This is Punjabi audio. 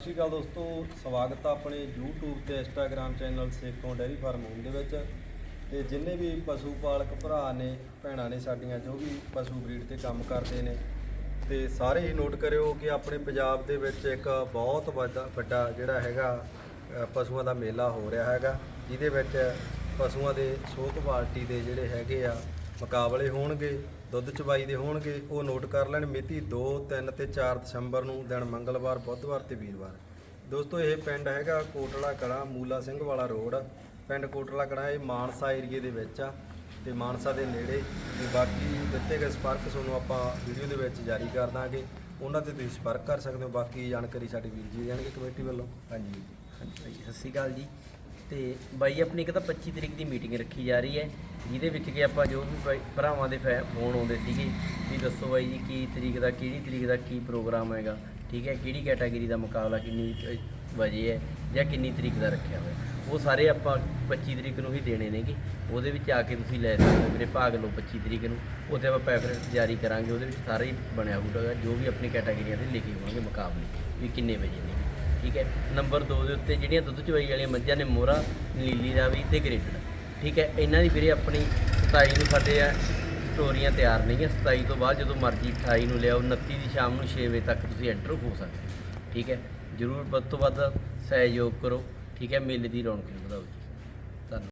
ਸਤਿ ਸ਼੍ਰੀ ਅਕਾਲ ਦੋਸਤੋ, ਸਵਾਗਤ ਆ ਆਪਣੇ YouTube ਤੇ Instagram channel Sekhon dairy farm home ਦੇ ਵਿੱਚ। ਤੇ ਜਿੰਨੇ ਵੀ ਪਸ਼ੂ ਪਾਲਕ ਭਰਾ ਨੇ, ਭੈਣਾਂ ਨੇ ਸਾਡੀਆਂ, ਜੋ ਵੀ ਪਸ਼ੂ ਬਰੀਡ ਤੇ ਕੰਮ ਕਰਦੇ ਨੇ, ਤੇ ਸਾਰੇ ਹੀ ਨੋਟ ਕਰਿਓ ਕਿ ਆਪਣੇ ਪੰਜਾਬ ਦੇ ਵਿੱਚ ਇੱਕ ਬਹੁਤ ਵੱਡਾ ਜਿਹੜਾ ਹੈਗਾ ਪਸ਼ੂਆਂ ਦਾ ਮੇਲਾ ਹੋ ਰਿਹਾ ਹੈਗਾ, ਜਿਹਦੇ ਵਿੱਚ ਪਸ਼ੂਆਂ ਦੇ ਸੋਧ ਪਾਰਟੀ ਦੇ ਜਿਹੜੇ ਹੈਗੇ ਆ ਮੁਕਾਬਲੇ ਹੋਣਗੇ, ਦੁੱਧ ਚਬਾਈ ਦੇ ਹੋਣਗੇ, ਉਹ ਨੋਟ ਕਰ ਲੈਣ ਮਿਤੀ 2 3 ਤੇ 4 ਦਸੰਬਰ ਨੂੰ, ਦਿਨ ਮੰਗਲਵਾਰ, ਬੁੱਧਵਾਰ ਤੇ ਵੀਰਵਾਰ। ਦੋਸਤੋ, ਇਹ ਪਿੰਡ ਹੈਗਾ ਕੋਟਲਾ ਕਲਾਂ, ਮੂਲਾ ਸਿੰਘ ਵਾਲਾ ਰੋਡ। ਪਿੰਡ ਕੋਟਲਾ ਕਲਾਂ, ਇਹ ਮਾਨਸਾ ਏਰੀਏ ਦੇ ਵਿੱਚ ਆ ਤੇ ਮਾਨਸਾ ਦੇ ਨੇੜੇ। ਤੇ ਬਾਕੀ ਦਿੱਤੇ ਗਏ ਸੰਪਰਕ ਤੁਹਾਨੂੰ ਆਪਾਂ ਵੀਡੀਓ ਦੇ ਵਿੱਚ ਜਾਰੀ ਕਰ ਦਾਂਗੇ। ਉਹਨਾਂ ਤੇ ਤੁਸੀਂ ਸੰਪਰਕ ਕਰ ਸਕਦੇ ਹੋ। ਬਾਕੀ ਜਾਣਕਾਰੀ ਸਾਡੇ ਵੀਰ ਜੀ ਦੇਣਗੇ ਕਮੇਟੀ ਵੱਲੋਂ। ਹਾਂਜੀ ਵੀਰ ਜੀ। ਹਾਂਜੀ ਭਾਈ ਸਤਿ ਸ਼੍ਰੀ ਅਕਾਲ ਜੀ। ਤੇ ਬਾਈ ਆਪਣੀ ਇੱਕ ਤਾਂ 25 ਤਰੀਕ ਦੀ ਮੀਟਿੰਗ ਰੱਖੀ ਜਾ ਰਹੀ ਹੈ। ਜਿਹਦੇ ਵਿੱਚ ਕਿ ਆਪਾਂ ਜੋ ਵੀ ਬਾਈ ਭਰਾਵਾਂ ਦੇ ਫੈ- ਫੋਨ ਆਉਂਦੇ ਸੀਗੇ ਵੀ ਦੱਸੋ ਬਾਈ ਜੀ ਕੀ ਤਰੀਕ ਦਾ ਕਿਹੜੀ ਤਰੀਕ ਦਾ ਕੀ ਪ੍ਰੋਗਰਾਮ ਹੈਗਾ ਠੀਕ ਹੈ ਕਿਹੜੀ ਕੈਟਾਗਰੀ ਦਾ ਮੁਕਾਬਲਾ ਕਿੰਨੀ ਅ, ਵਜੇ ਹੈ ਜਾਂ ਕਿੰਨੀ ਤਰੀਕ ਦਾ ਰੱਖਿਆ ਹੋਇਆ। ਉਹ ਸਾਰੇ ਆਪਾਂ 25 ਤਰੀਕ ਨੂੰ ਹੀ ਦੇਣੇ ਨੇਗੇ। ਉਹਦੇ ਵਿੱਚ ਆ ਕੇ ਤੁਸੀਂ ਲੈ ਸਕਦੇ ਹੋ ਮੇਰੇ ਭਾਗ ਲਓ 25 ਤਰੀਕ ਨੂੰ। ਉੱਥੇ ਆਪਾਂ ਪੈਫਰੈਂਸ ਜਾਰੀ ਕਰਾਂਗੇ। ਉਹਦੇ ਵਿੱਚ ਸਾਰੇ ਹੀ ਬਣਿਆ ਹੋਊਗਾ ਜੋ ਵੀ ਆਪਣੀ ਕੈਟਾਗਰੀਆਂ ਦੇ ਲਿਖੇ ਹੋਣਗੇ ਮੁਕਾਬਲੇ ਵੀ ਕਿੰਨੇ ਵਜੇ ਨੇ। ਠੀਕ ਹੈ। ਨੰਬਰ 2 ਦੇ ਉੱਤੇ ਜਿਹੜੀਆਂ ਦੁੱਧ ਚਵਾਈ ਵਾਲੀਆਂ ਮੱਝਾਂ ਨੇ, ਮੋਹਰਾ, ਨੀਲੀ ਰਾਵੀ ਤੇ ਗ੍ਰੇਡਡ ਠੀਕ ਹੈ। ਇਹਨਾਂ ਦੀ ਵੀਰੇ ਆਪਣੀ 27 ਨੂੰ ਸਾਡੇ ਆ ਸਟੋਰੀਆਂ ਤਿਆਰ ਨਹੀਂ ਨੇਗੀਆਂ। 27 ਤੋਂ ਬਾਅਦ ਜਦੋਂ ਮਰਜ਼ੀ 28 ਨੂੰ ਲਿਆਓ 29 ਦੀ ਸ਼ਾਮ ਨੂੰ 6 ਵਜੇ ਤੱਕ ਤੁਸੀਂ ਐਂਟਰ ਹੋ ਸਕਦੇ ਹੋ। ਠੀਕ ਹੈ। ਜਰੂਰ ਵੱਧ ਤੋਂ ਵੱਧ ਸਹਿਯੋਗ ਕਰੋ। ਠੀਕ ਹੈ। ਮੇਲੇ ਦੀ ਰੌਣਕ ਵਧਾਓ ਜੀ।